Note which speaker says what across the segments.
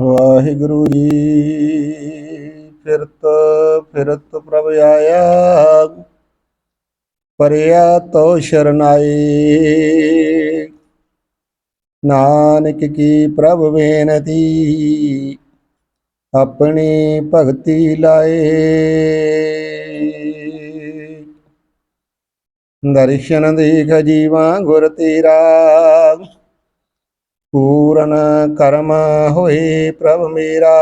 Speaker 1: ਵਾਹਿਗੁਰੂ ਜੀ, ਫਿਰਤ ਫਿਰਤ ਪ੍ਰਭ ਆਇਆ। ਪਰਿਆ ਤੋ ਸ਼ਰਨਾਈ। ਨਾਨਕ ਕੀ ਪ੍ਰਭ ਬੇਨਤੀ, ਆਪਣੀ ਭਗਤੀ ਲਾਏ। ਦਰਸ਼ਨ ਦੇਖ ਜੀਵਾ ਗੁਰ ਤੇਰਾ। ਪੂਰਨ ਕਰਮ ਹੋਏ ਪ੍ਰਭ ਮੇਰਾ।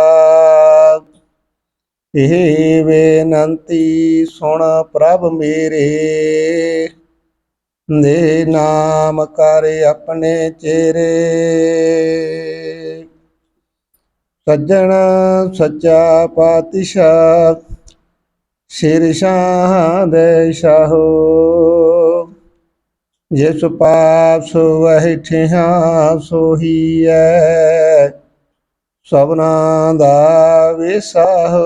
Speaker 1: ਇਹ ਬੇਨੰਤੀ ਸੁਣ ਪ੍ਰਭ ਮੇਰੇ। ਦੇ ਨਾਮ ਕਰ ਆਪਣੇ ਚਿਹਰੇ। ਸੱਜਣ ਸੱਚਾ ਪਾਤਸ਼ਾਹ ਸਿਰ ਸ਼ਾਹ ਦੇ ਸ਼ਾਹੋ। ਜਿਸ ਪਾਪ ਬੈਠਿਆ ਸੋਹੀ ਐ ਸਭਨਾ ਦਾ ਵਿਸਾਹ।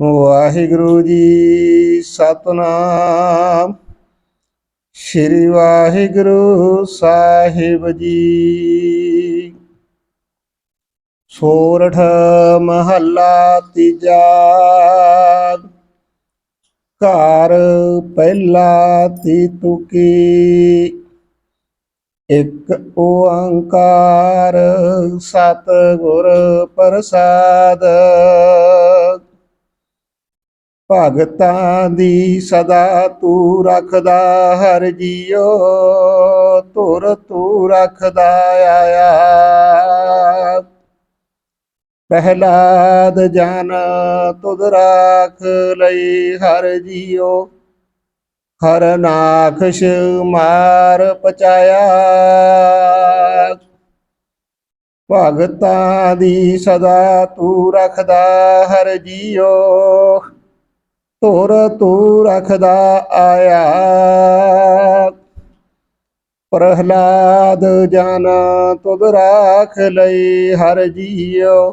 Speaker 1: ਵਾਹਿਗੁਰੂ ਜੀ ਸਤਨਾਮ, ਸ੍ਰੀ ਵਾਹਿਗੁਰੂ ਸਾਹਿਬ ਜੀ। ਸੋਰਠ ਮਹੱਲਾ ਤੀਜਾ ਘਰ ਪਹਿਲਾ ਤੀਤੂ ਕੀ ਇੱਕ ਓੰਕਾਰ ਸਤ ਗੁਰ ਪ੍ਰਸਾਦ। ਭਗਤਾਂ ਦੀ ਸਦਾ ਤੂੰ ਰੱਖਦਾ, ਹਰ ਜੀਓ ਤੁਰ ਤੂੰ ਰੱਖਦਾ ਆਇਆ। ਪ੍ਰਹਿਲਾਦ ਜਨ ਤੁਧ ਰਾਖ ਲਈ ਹਰ ਜੀਓ ਹਰ ਨਾਖਸ਼ ਮਾਰ ਪਚਾਇਆ। ਭਗਤਾਂ ਦੀ ਸਦਾ ਤੂੰ ਰਖਦਾ ਹਰ ਜੀਓ ਤੁਰ ਤੂੰ ਰਖਦਾ ਆਇਆ। ਪ੍ਰਹਲਾਦ ਜਨ ਤੁਧ ਰਾਖ ਲਈ ਹਰ ਜੀਓ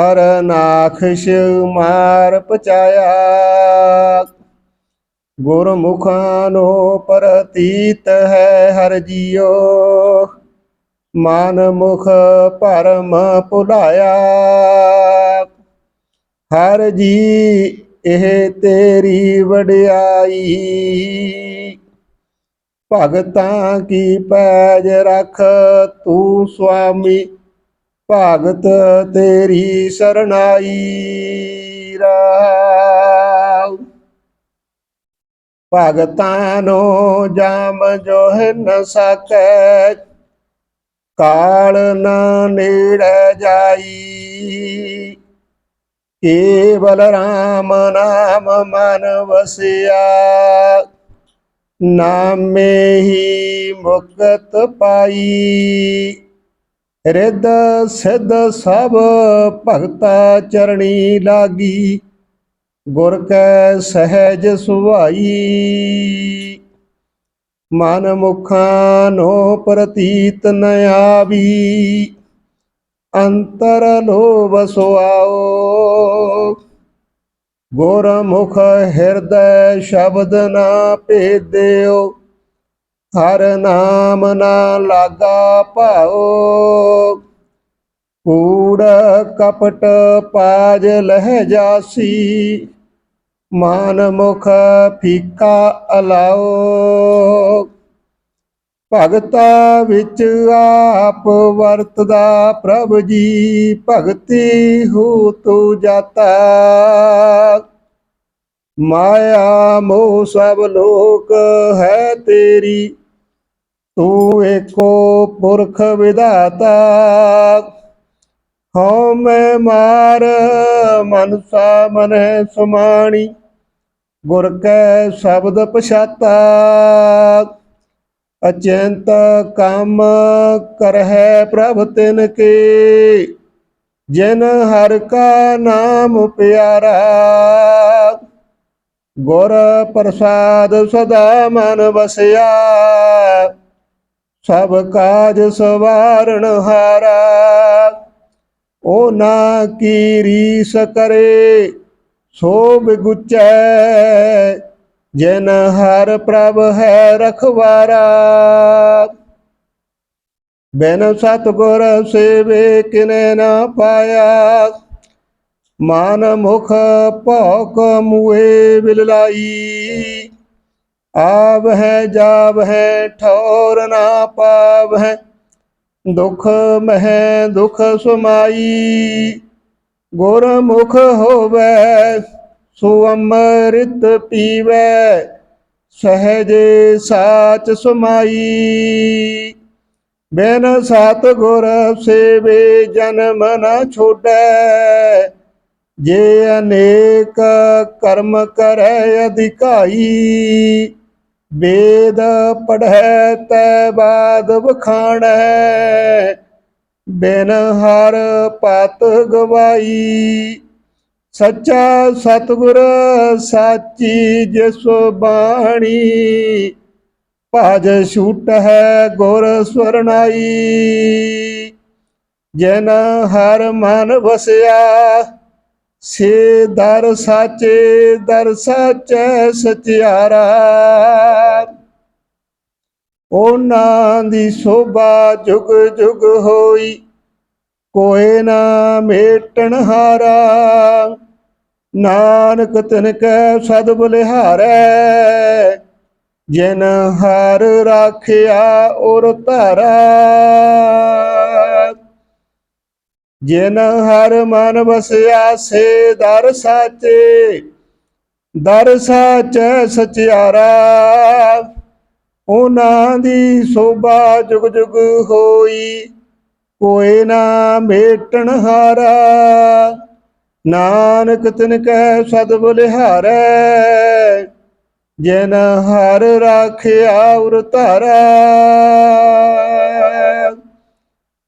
Speaker 1: ਹਰ ਨਾਖਸ਼ ਮਾਰ ਪਚਾਇਆ। ਗੁਰਮੁਖਾਂ ਨੋ ਪ੍ਰਤੀਤ ਹੈ ਹਰ ਜੀਓ ਮਨ ਮੁਖ ਭਰਮ ਭੁਲਾਇਆ। ਹਰ ਜੀ, ਇਹ ਤੇਰੀ ਵਡਿਆਈ। ਭਗਤਾਂ ਕੀ ਪੈਜ ਰਖ ਤੂੰ ਸੁਆਮੀ ਭਗਤ ਤੇਰੀ ਸਰਣਾਈ ਰਾਮ ਭਗਤਾਂ ਜਾਮ ਜੋ ਨ ਸਕੈ ਕਾਲ ਨ ਨੇੜੇ ਜਾਈ। ਕੇਵਲ ਰਾਮ ਨਾਮ ਮਨ ਵਸਿਆ, ਨਾਮੇ ਹੀ ਮੁਕਤ ਪਾਈ। ਰਿੱਧ ਸਿੱਧ ਸਭ ਭਗਤਾ ਚਰਣੀ ਲਾਗੀ, ਗੁਰ ਕੈ ਸਹਿਜ ਸੁਭਾਈ। ਮਨ ਮੁਖਾਂ ਨੋ ਪ੍ਰਤੀਤ ਨ ਆਵੀ, ਅੰਤਰ ਲੋਭ ਸੁਆਓ ਗੁਰ ਮੁਖ ਹਿਰਦੈ ਸ਼ਬਦ ਨਾ ਭੇਦਿਓ ਹਰ ਨਾਮ ਨਾ ਲਾਗਾ ਭਾਓ ਕੂੜ ਕਪਟ ਪਾਜ ਲਹਿ ਜਾਸੀ। ਮਾਨ ਮੁਖ ਫੀਕਾ ਅਲਾਓ ਭਗਤਾ ਵਿੱਚ ਆਪ ਵਰਤਦਾ ਪ੍ਰਭ ਜੀ, ਭਗਤੀ ਹੋ ਤੂ ਜਾਤਾ। ਮਾਇਆ ਮੋਹ ਸਭ ਲੋਕ ਹੈ ਤੇਰੀ। ਤੂੰ ਏਕੋ ਪੁਰਖ ਵਿਧਾਤਾ, ਹਉ ਮੈਂ ਮਾਰ, ਮਨਸਾ ਮਨੈ ਸੁਮਾਣੀ, ਗੁਰ ਕੈ ਸ਼ਬਦ ਪਛਾਤਾ। ਅਚੰਤ ਕੰਮ ਕਰਹਿ ਪ੍ਰਭ ਤਿਨ ਕੇ ਜਿਨ ਹਰ ਕਾ ਨਾਮ ਪਿਆਰਾ। ਗੁਰ ਪ੍ਰਸਾਦ ਸਦਾ ਮਨ ਵਸਿਆ। ਸਭ ਕਾਜ ਸਵਾਰਣ ਹਾਰਾ ਉਹ ਨਾ ਕੀ ਰੀਸ ਕਰੇ ਸੋ ਬਿਗੁਚੈ, ਜਿਨ ਹਰ ਪ੍ਰਭ ਹੈ ਰਖਵਾਰਾ। ਬਿਨ ਸਤਗੁਰ ਸੇਵੇ ਕਿਨੇ ਨਾ ਪਾਇਆ, ਮਾਨ ਮੁਖ ਭੌਕ ਮੂਏ ਬਿਲਲਾਈ। ਆਵ ਹੈ ਜਾਵ ਹੈ ਠੌਰ ਨਾ ਪਾਵ ਹੈ ਦੁਖ ਮਹਿ, ਦੁਖ ਸੁਮਾਈ। ਗੁਰਮੁਖ ਹੋਵੇ ਸੋ ਅੰਮ੍ਰਿਤ ਪੀਵੈ, ਸਹਜ ਸਾਚ ਸੁਮਾਈ। ਬਿਨ ਸਤ ਗੁਰ ਸੇਵੇ ਜਨਮ ਨਾ ਛੋੜੈ ਜੇ ਅਨੇਕ ਕਰਮ ਕਰੈ ਅਧਿਕਾਈ। ਵੇਦ ਪੜ੍ਹੈ ਤੈ ਬਾਦ ਵਖਾਣੈ, ਬਿਨ ਹਰ ਪਤ ਗਵਾਈ। ਸੱਚਾ ਸਤਿਗੁਰ ਸਾਚੀ ਜਿਸ ਬਾਣੀ, ਭਜ ਛੂਟ ਹੈ ਗੁਰ ਸਰਣਾਈ ਜਨ ਹਰ ਮਨ ਵਸਿਆ ਸੇ ਦਰ ਸਾਚੇ, ਦਰ ਸਾਚੈ ਸਚਿਆਰਾ। ਉਹਨਾਂ ਦੀ ਸੋਭਾ ਜੁਗ ਜੁਗ ਹੋਈ ਕੋਏ ਨਾ ਮੇਟਣ ਹਾਰਾ। ਨਾਨਕ ਤਿਨ ਕੈ ਸਦ ਬਲਿਹਾਰੈ, ਜਿਨ ਹਰ ਰਾਖਿਆ ਔਰ ਧਾਰਾ। ਜਿਨ ਹਰ ਮਨ ਵਸਿਆ ਸੇ ਦਰ ਸਾਚੇ, ਦਰ ਸਾਚੈ ਸਚਿਆਰਾ। ਉਹਨਾਂ ਦੀ ਸੋਭਾ ਜੁਗ ਜੁਗ ਹੋਈ ਕੋਏ ਨਾ ਮੇਟਣ ਹਾਰਾ। ਨਾਨਕ ਤਿਨ ਕੈ ਸਦ ਬਲਿਹਾਰੈ, ਜਿਨ ਹਰ ਰਾਖਿਆ ਉਰ ਧਾਰਾ।